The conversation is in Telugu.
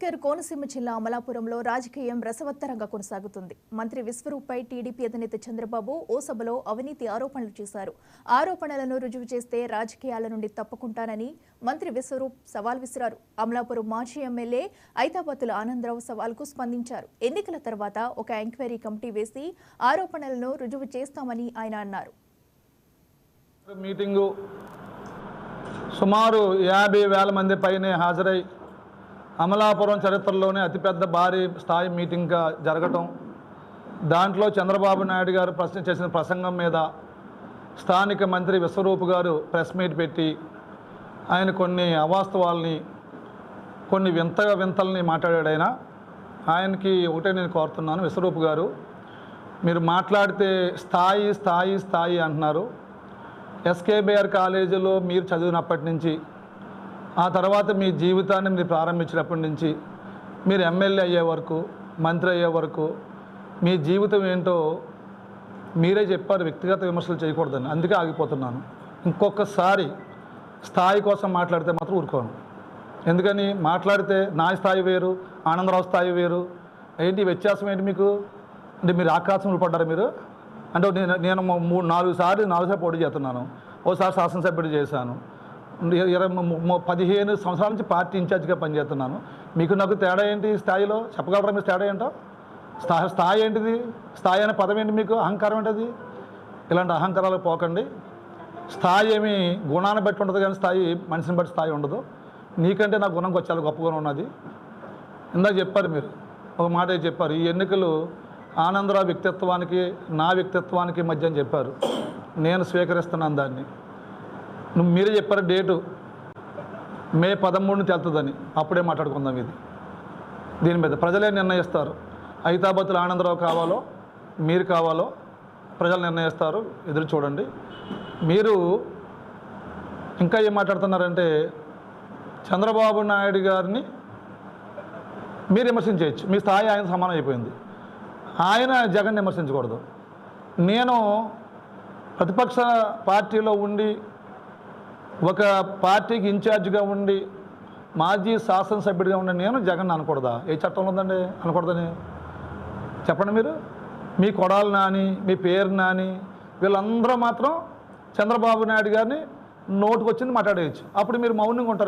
అంబేద్కర్ కోనసీమ జిల్లా అమలాపురంలో రాజకీయం రసవత్తరంగా కొనసాగుతుంది. మంత్రి విశ్వరూప్పై టీడీపీ అధినేత చంద్రబాబు ఓ సభలో అవినీతి ఆరోపణలు చేశారు. ఆరోపణలను రుజువు చేస్తే రాజకీయాల నుండి తప్పుకుంటానని మంత్రి విశ్వరూప్ సవాల్ విసిరారు. అమలాపురం మాజీ ఎమ్మెల్యే ఐతాబత్తుల ఆనందరావు సవాల్కు స్పందించారు. ఎన్నికల తర్వాత ఒక ఎంక్వైరీ కమిటీ వేసి ఆరోపణలను రుజువు చేస్తామని ఆయన అన్నారు. మీటింగు సుమారు యాభై వేల మంది పైనే హాజరై అమలాపురం చరిత్రలోనే అతిపెద్ద భారీ స్థాయి మీటింగ్గా జరగటం దాంట్లో చంద్రబాబు నాయుడు గారు ప్రశ్న చేసిన ప్రసంగం మీద స్థానిక మంత్రి విశ్వరూప్ గారు ప్రెస్ మీట్ పెట్టి ఆయన కొన్ని అవాస్తవాల్ని కొన్ని వింత వింతల్ని మాట్లాడాడు ఆయన. ఆయనకి ఒకటే నేను కోరుతున్నాను విశ్వరూప్ గారు మీరు మాట్లాడితే స్థాయి స్థాయి స్థాయి అంటున్నారు. ఎస్కేబిఆర్ కాలేజీలో మీరు చదివినప్పటి నుంచి ఆ తర్వాత మీ జీవితాన్ని మీరు ప్రారంభించినప్పటి నుంచి మీరు ఎమ్మెల్యే అయ్యే వరకు మంత్రి అయ్యే వరకు మీ జీవితం ఏంటో మీరే చెప్పారు వ్యక్తిగత విమర్శలు చేయకూడదని. అందుకే ఆగిపోతున్నాను. ఇంకొకసారి స్థాయి కోసం మాట్లాడితే మాత్రం ఊరుకోను. ఎందుకని? మాట్లాడితే నా స్థాయి వేరు ఆనందరావు స్థాయి వేరు. ఏంటి వ్యత్యాసం ఏంటి మీకు? అంటే మీరు ఆకాశంలో పడ్డారు మీరు? అంటే నేను నేను మూడు నాలుగు సార్లు నాలుగు సార్లు పోటీ చేస్తున్నాను. ఓసారి శాసనసభ్యుడు చేశాను. ఇరవై పదిహేను సంవత్సరాల నుంచి పార్టీ ఇన్ఛార్జ్గా పనిచేస్తున్నాను. మీకు నాకు తేడా ఏంటి స్థాయిలో? చెప్పగలరా మీ తేడా ఏంటో? స్థాయి స్థాయి ఏంటిది? స్థాయి అనే పదం ఏంటి మీకు? అహంకారం ఏంటది? ఇలాంటి అహంకారాలు పోకండి. స్థాయి ఏమి గుణాన్ని బట్టి ఉండదు కానీ స్థాయి మనిషిని బట్టి స్థాయి ఉండదు. నీకంటే నా గుణం కొంచెం చాలా గొప్ప గుణం ఉన్నది. ఇందాక చెప్పారు మీరు. ఒక మాట చెప్పారు. ఈ ఎన్నికలు ఆనందరావు వ్యక్తిత్వానికి నా వ్యక్తిత్వానికి మధ్య అని చెప్పారు. నేను స్వీకరిస్తున్నాను దాన్ని. నువ్వు మీరే చెప్పారు డేటు. మే పదమూడుని తెలుతుందని. అప్పుడే మాట్లాడుకుందాం ఇది. దీని మీద ప్రజలే నిర్ణయిస్తారు. ఐతాబత్తుల ఆనందరావు కావాలో మీరు కావాలో ప్రజలు నిర్ణయిస్తారు. ఎదురు చూడండి. మీరు ఇంకా ఏం మాట్లాడుతున్నారంటే చంద్రబాబు నాయుడు గారిని మీరు విమర్శించవచ్చు. మీ స్థాయి ఆయన సమానం అయిపోయింది. ఆయన జగన్ విమర్శించకూడదు. నేను ప్రతిపక్ష పార్టీలో ఉండి ఒక పార్టీకి ఇన్ఛార్జిగా ఉండి మాజీ శాసనసభ్యుడిగా ఉండి నేను జగన్ అనకూడదా? ఏ చట్టంలో ఉందండి? అనకూడదని? చెప్పండి మీరు. మీ కొడాలు నాని మీ పేరు నాని వీళ్ళందరూ మాత్రం చంద్రబాబు నాయుడు గారిని నోటుకు వచ్చింది మాట్లాడేయచ్చు. అప్పుడు మీరు మౌనంగా ఉంటారు.